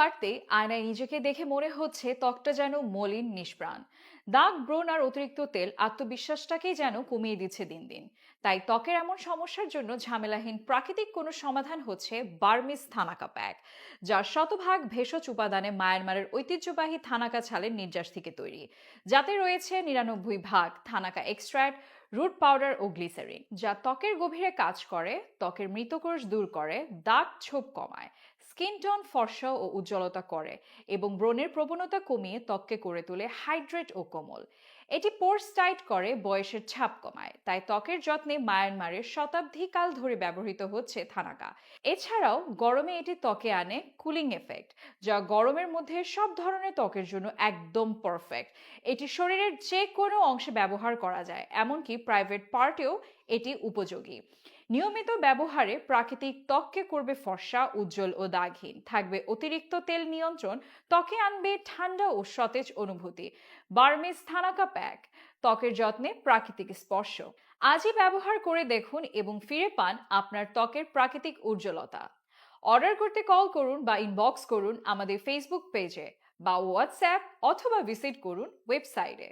বাড়তে আয়নায় নিজেকে দেখে মনে হচ্ছে ত্বকটা যেন মলিন নিষ্প্রাণ। দাগ, ব্রণ আর অতিরিক্ত তেল আত্মবিশ্বাসটাকেই যেন কমিয়ে দিচ্ছে দিন দিন। তাই ত্বকের এমন সমস্যার জন্য ঝামেলাহীন প্রাকৃতিক কোনো সমাধান হচ্ছে বার্মিস থানাকা প্যাক, যার শতভাগ ভেষজ উপাদানে মায়ানমারের ঐতিহ্যবাহী থানাকা ছালের নির্যাস থেকে তৈরি। যাতে রয়েছে নিরানব্বই ভাগ থানাকা এক্সট্র্যাক্ট রুট পাউডার ও গ্লিসারিন, যা ত্বকের গভীরে কাজ করে, ত্বকের মৃতকোষ দূর করে, দাগ ছোপ কমায়, স্কিন টোন ফর্সা ও উজ্জ্বলতা করে, এবং ব্রণের প্রবণতা কমিয়ে ত্বককে করে তোলে হাইড্রেট ও কোমল। এটি পোর্স টাইট করে, বয়সের ছাপ কমায়। তাই ত্বকের যত্নে মায়ানমারের শতাব্দীকাল ধরে ব্যবহৃত হচ্ছে থানাকা। এছাড়াও গরমে এটি ত্বকে আনে কুলিং এফেক্ট যা গরমের মধ্যে সব ধরনের ত্বকের জন্য একদম পারফেক্ট এটি শরীরের যে কোনো অংশে ব্যবহার করা যায়, এমনকি প্রাইভেট পার্টেও এটি উপযোগী। নিয়মিত ব্যবহারে প্রাকৃতিক ত্বককে করবে ফর্সা, উজ্জ্বল ও দাগহীন। থাকবে অতিরিক্ত তেল নিয়ন্ত্রণ, ত্বকে আনবে ঠান্ডা ও সতেজ অনুভূতি। বার্মিস থানাকা প্যাক, ত্বকের যত্নে প্রাকৃতিক স্পর্শ। আজই ব্যবহার করে দেখুন এবং ফিরে পান আপনার ত্বকের প্রাকৃতিক উজ্জ্বলতা। অর্ডার করতে কল করুন বা ইনবক্স করুন আমাদের ফেসবুক পেজে বা হোয়াটসঅ্যাপ অথবা ভিজিট করুন ওয়েবসাইটে।